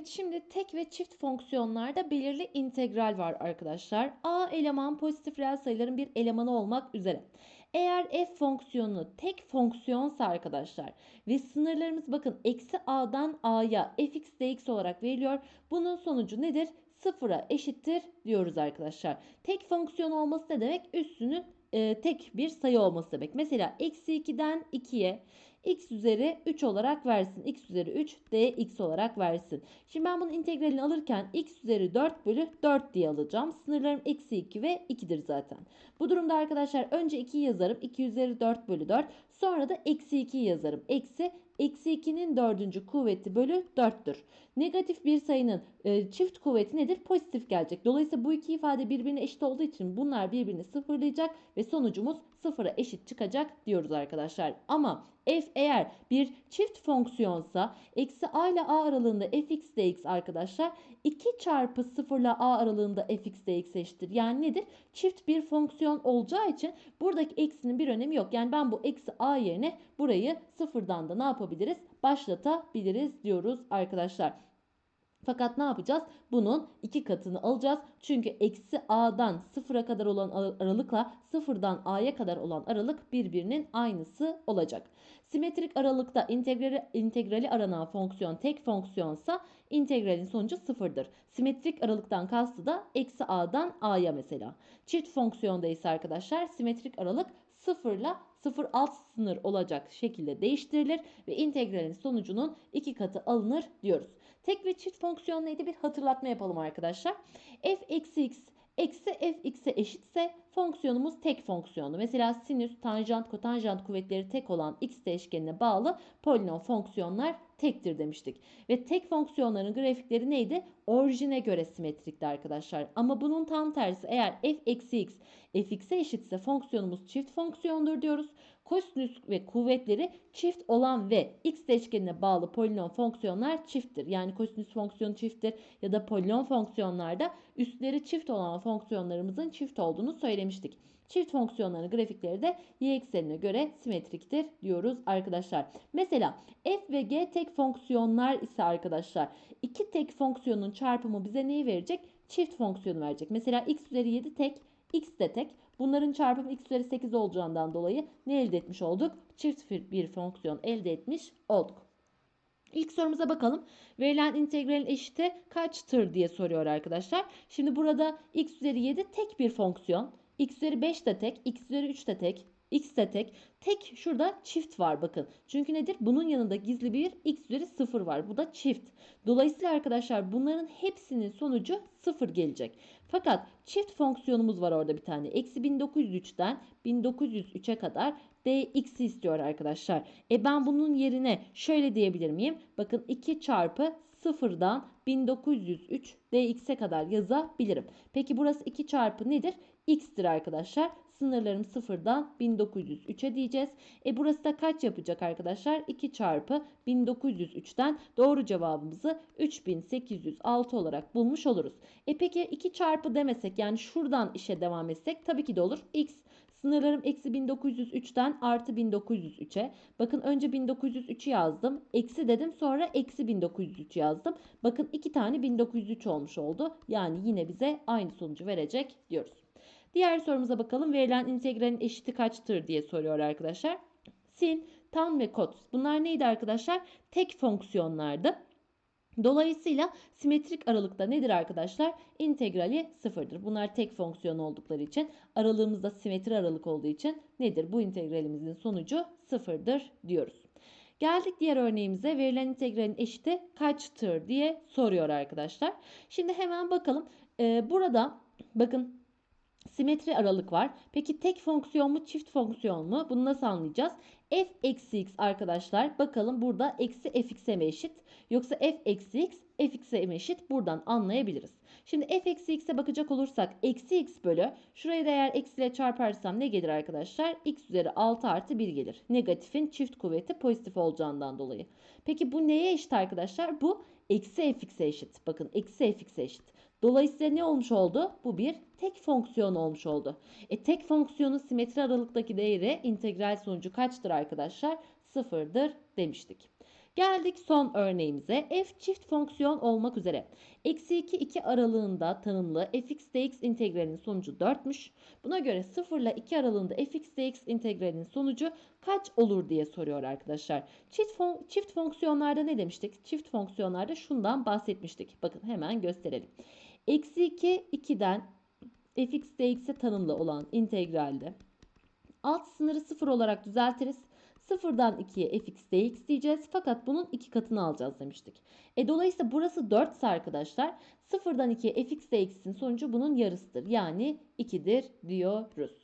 Evet şimdi tek ve çift fonksiyonlarda belirli integral var arkadaşlar. A eleman pozitif reel sayıların bir elemanı olmak üzere. Eğer f fonksiyonu tek fonksiyonsa arkadaşlar ve sınırlarımız bakın eksi a'dan a'ya fx dx olarak veriliyor. Bunun sonucu nedir? Sıfıra eşittir diyoruz arkadaşlar. Tek fonksiyon olması ne demek? Üstünün e, tek bir sayı olması demek. Mesela eksi 2'den 2'ye x üzeri 3 olarak versin. x üzeri 3 dx olarak versin. Şimdi ben bunun integralini alırken x üzeri 4 bölü 4 diye alacağım. Sınırlarım eksi 2 ve 2'dir zaten. Bu durumda arkadaşlar önce 2'yi yazarım. 2 üzeri 4 bölü 4. Sonra da eksi 2'yi yazarım. Eksi eksi 2'nin dördüncü kuvveti bölü 4'tür. Negatif bir sayının e, çift kuvveti nedir? Pozitif gelecek. Dolayısıyla bu iki ifade birbirine eşit olduğu için bunlar birbirini sıfırlayacak ve sonucumuz sıfıra eşit çıkacak diyoruz arkadaşlar. Ama f eğer bir çift fonksiyonsa eksi a ile a aralığında fx dx arkadaşlar 2 çarpı 0 ile a aralığında fx dx eşittir. Yani nedir? Çift bir fonksiyon olacağı için buradaki eksinin bir önemi yok. Yani ben bu eksi a yerine burayı sıfırdan da ne yapabiliriz? Başlatabiliriz diyoruz arkadaşlar. Fakat ne yapacağız? Bunun iki katını alacağız. Çünkü eksi a'dan sıfıra kadar olan aralıkla sıfırdan a'ya kadar olan aralık birbirinin aynısı olacak. Simetrik aralıkta integrali, integrali aranan fonksiyon tek fonksiyonsa integralin sonucu sıfırdır. Simetrik aralıktan kastı da eksi a'dan a'ya mesela. Çift fonksiyonda ise arkadaşlar simetrik aralık sıfırla 0 alt sınır olacak şekilde değiştirilir ve integralin sonucunun iki katı alınır diyoruz. Tek ve çift fonksiyon neydi bir hatırlatma yapalım arkadaşlar. f eksi x eksi fx'e eşitse fonksiyonumuz tek fonksiyonlu. Mesela sinüs, tanjant, kotanjant kuvvetleri tek olan x değişkenine bağlı polinom fonksiyonlar tektir demiştik. Ve tek fonksiyonların grafikleri neydi? Orijine göre simetrikti arkadaşlar. Ama bunun tam tersi eğer f eksi x fx'e eşitse fonksiyonumuz çift fonksiyondur diyoruz. Kosinüs ve kuvvetleri çift olan ve x değişkenine bağlı polinom fonksiyonlar çifttir. Yani kosinüs fonksiyonu çifttir ya da polinom fonksiyonlarda üstleri çift olan fonksiyonlarımızın çift olduğunu söylemiştik. Çift fonksiyonların grafikleri de y eksenine göre simetriktir diyoruz arkadaşlar. Mesela f ve g tek fonksiyonlar ise arkadaşlar iki tek fonksiyonun çarpımı bize neyi verecek? Çift fonksiyonu verecek. Mesela x üzeri 7 tek, x de tek. Bunların çarpımı x üzeri 8 olacağından dolayı ne elde etmiş olduk? Çift bir fonksiyon elde etmiş olduk. İlk sorumuza bakalım. Verilen integralin eşiti kaçtır diye soruyor arkadaşlar. Şimdi burada x üzeri 7 tek bir fonksiyon. X üzeri 5 de tek, x üzeri 3 de tek, x de tek. Tek şurada çift var bakın. Çünkü nedir? Bunun yanında gizli bir x üzeri 0 var. Bu da çift. Dolayısıyla arkadaşlar bunların hepsinin sonucu 0 gelecek. Fakat çift fonksiyonumuz var orada bir tane. Eksi 1903'ten 1903'e kadar dx'i istiyor arkadaşlar. E ben bunun yerine şöyle diyebilir miyim? Bakın 2 çarpı 0'dan 1903 dx'e kadar yazabilirim. Peki burası 2 çarpı nedir? x'tir arkadaşlar. Sınırlarım 0'dan 1903'e diyeceğiz. E burası da kaç yapacak arkadaşlar? 2 çarpı 1903'ten doğru cevabımızı 3806 olarak bulmuş oluruz. E peki 2 çarpı demesek yani şuradan işe devam etsek tabii ki de olur. x Sınırlarım eksi 1903'ten artı 1903'e. Bakın önce 1903'ü yazdım. Eksi dedim sonra eksi 1903 yazdım. Bakın iki tane 1903 olmuş oldu. Yani yine bize aynı sonucu verecek diyoruz. Diğer sorumuza bakalım. Verilen integralin eşiti kaçtır diye soruyor arkadaşlar. Sin, tan ve kot. Bunlar neydi arkadaşlar? Tek fonksiyonlardı. Dolayısıyla simetrik aralıkta nedir arkadaşlar? İntegrali sıfırdır. Bunlar tek fonksiyon oldukları için aralığımızda simetri aralık olduğu için nedir? Bu integralimizin sonucu sıfırdır diyoruz. Geldik diğer örneğimize verilen integralin eşiti kaçtır diye soruyor arkadaşlar. Şimdi hemen bakalım. Ee, burada bakın simetri aralık var. Peki tek fonksiyon mu çift fonksiyon mu? Bunu nasıl anlayacağız? f eksi x arkadaşlar bakalım burada eksi fx'e mi eşit? Yoksa f eksi x fx'e mi eşit? Buradan anlayabiliriz. Şimdi f eksi x'e bakacak olursak eksi x bölü şurayı da eğer eksiyle çarparsam ne gelir arkadaşlar? x üzeri 6 artı 1 gelir. Negatifin çift kuvveti pozitif olacağından dolayı. Peki bu neye eşit arkadaşlar? Bu eksi fx'e eşit. Bakın eksi fx'e eşit. Dolayısıyla ne olmuş oldu? Bu bir tek fonksiyon olmuş oldu. E tek fonksiyonun simetri aralıktaki değeri integral sonucu kaçtır arkadaşlar? Sıfırdır demiştik. Geldik son örneğimize. F çift fonksiyon olmak üzere. Eksi 2 2 aralığında tanımlı fx dx integralinin sonucu 4'müş. Buna göre 0 ile 2 aralığında fx dx integralinin sonucu kaç olur diye soruyor arkadaşlar. Çift, fon çift fonksiyonlarda ne demiştik? Çift fonksiyonlarda şundan bahsetmiştik. Bakın hemen gösterelim. Eksi 2 2'den fx dx'e tanımlı olan integralde alt sınırı 0 olarak düzeltiriz. 0'dan 2'ye fx dx diyeceğiz. Fakat bunun iki katını alacağız demiştik. E, dolayısıyla burası 4 ise arkadaşlar 0'dan 2'ye fx dx'in sonucu bunun yarısıdır. Yani 2'dir diyoruz.